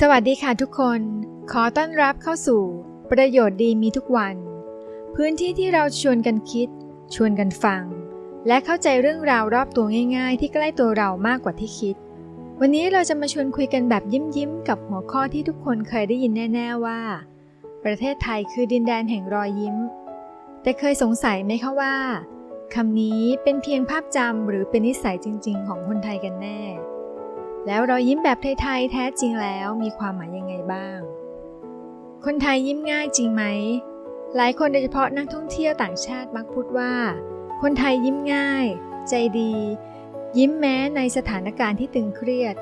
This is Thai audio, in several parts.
สวัสดีค่ะทุกคน ขอต้อนรับเข้าสู่ ประโยชน์ดีมีทุกวัน พื้นที่ที่เราชวนกันคิด ชวนกันฟัง และเข้าใจเรื่องราวรอบตัวง่ายๆ ที่ใกล้ตัวเรามากกว่าที่คิด วันนี้เราจะมาชวนคุยกันแบบยิ้มๆ กับหัวข้อที่ทุกคนเคยได้ยินแน่ ๆว่า ประเทศไทยคือดินแดนแห่งรอยยิ้ม แต่เคยสงสัยไหมคะว่าคำนี้เป็นเพียงภาพจำหรือเป็นนิสัยจริง ๆ ของคนไทยกันแน่ แล้วรอยยิ้มแบบไทยๆแท้จริงแล้วมีความหมายยังไงบ้าง คนไทยยิ้มง่ายจริงไหม หลายคนโดยเฉพาะนักท่องเที่ยวต่างชาติมักพูดว่า คนไทยยิ้มง่าย ใจดี ยิ้มแม้ในสถานการณ์ที่ตึงเครียด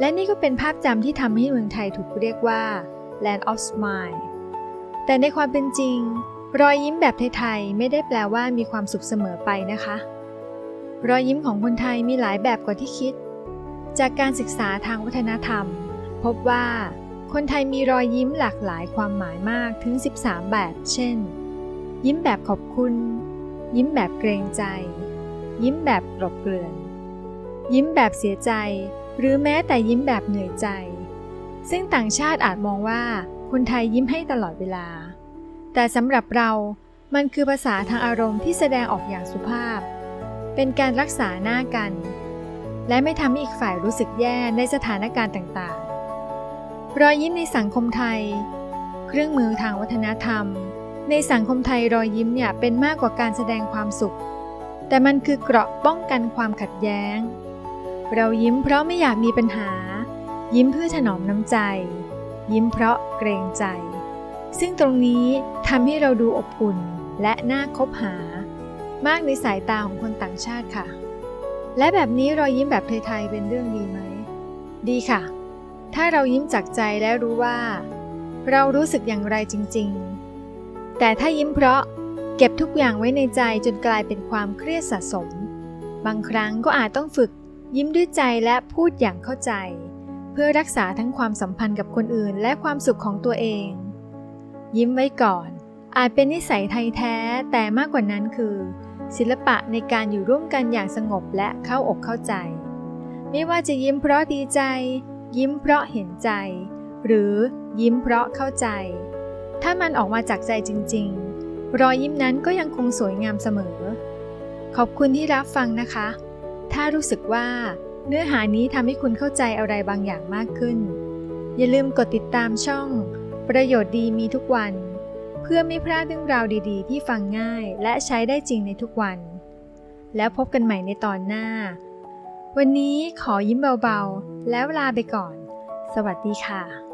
และนี่ก็เป็นภาพจำที่ทำให้เมืองไทยถูกเรียกว่า Land of Smile แต่ในความเป็นจริง รอยยิ้มแบบไทยๆไม่ได้แปลว่ามีความสุขเสมอไปนะคะ รอยยิ้มของคนไทยมีหลายแบบกว่าที่คิด จากการศึกษาทางวัฒนธรรม พบว่า คนไทยมีรอยยิ้มหลากหลายความหมายมากถึง 13 แบบ เช่น ยิ้มแบบขอบคุณ ยิ้มแบบเกรงใจ ยิ้มแบบกลบเกลื่อน ยิ้มแบบเสียใจ หรือแม้แต่ยิ้มแบบเหนื่อยใจ ซึ่งต่างชาติอาจมองว่าคนไทยยิ้มให้ตลอดเวลา แต่สำหรับเรา มันคือภาษาทางอารมณ์ที่แสดงออกอย่างสุภาพ เป็นการรักษาหน้ากัน และไม่ทำให้อีกฝ่ายรู้สึกแย่ในสถานการณ์ต่างๆ รอยยิ้มในสังคมไทย เครื่องมือทางวัฒนธรรม ในสังคมไทยรอยยิ้มเนี่ยเป็นมากกว่าการแสดงความสุข แต่มันคือเกราะป้องกันความขัดแย้ง เรายิ้มเพราะไม่อยากมีปัญหา ยิ้มเพื่อถนอมน้ำใจ ยิ้มเพราะเกรงใจ ซึ่งตรงนี้ทำให้เราดูอบอุ่นและน่าคบหา มากในสายตาของคนต่างชาติค่ะ และแบบนี้รอยยิ้มแบบไทยๆเป็นเรื่องดีไหม ดีค่ะ ถ้าเรายิ้มจากใจและรู้ว่า เรารู้สึกอย่างไรจริงๆ แต่ถ้ายิ้มเพราะเก็บทุกอย่างไว้ในใจจนกลายเป็นความเครียดสะสม บางครั้งก็อาจต้องฝึกยิ้มด้วยใจและพูดอย่างเข้าใจ เพื่อรักษาทั้งความสัมพันธ์กับคนอื่นและความสุขของตัวเอง ยิ้มไว้ก่อน อาจเป็นนิสัยไทยแท้แต่มากกว่านั้นคือ ศิลปะในการอยู่ร่วมกันอย่างสงบและเข้าอกเข้าใจ ไม่ว่าจะยิ้มเพราะดีใจ ยิ้มเพราะเห็นใจ หรือยิ้มเพราะเข้าใจ ถ้ามันออกมาจากใจจริง ๆ รอยยิ้มนั้นก็ยังคงสวยงามเสมอ ขอบคุณที่รับฟังนะคะ ถ้ารู้สึกว่าเนื้อหานี้ทำให้คุณเข้าใจอะไรบางอย่างมากขึ้น อย่าลืมกดติดตามช่อง ประโยชน์ดีมีทุกวัน พื่อไม่พลาดเรื่องราวดีๆ ที่ฟังง่ายและใช้ได้จริงในทุกวัน แล้วพบกันใหม่ในตอนหน้า วันนี้ขอยิ้มเบาๆ แล้วลาไปก่อน สวัสดีค่ะ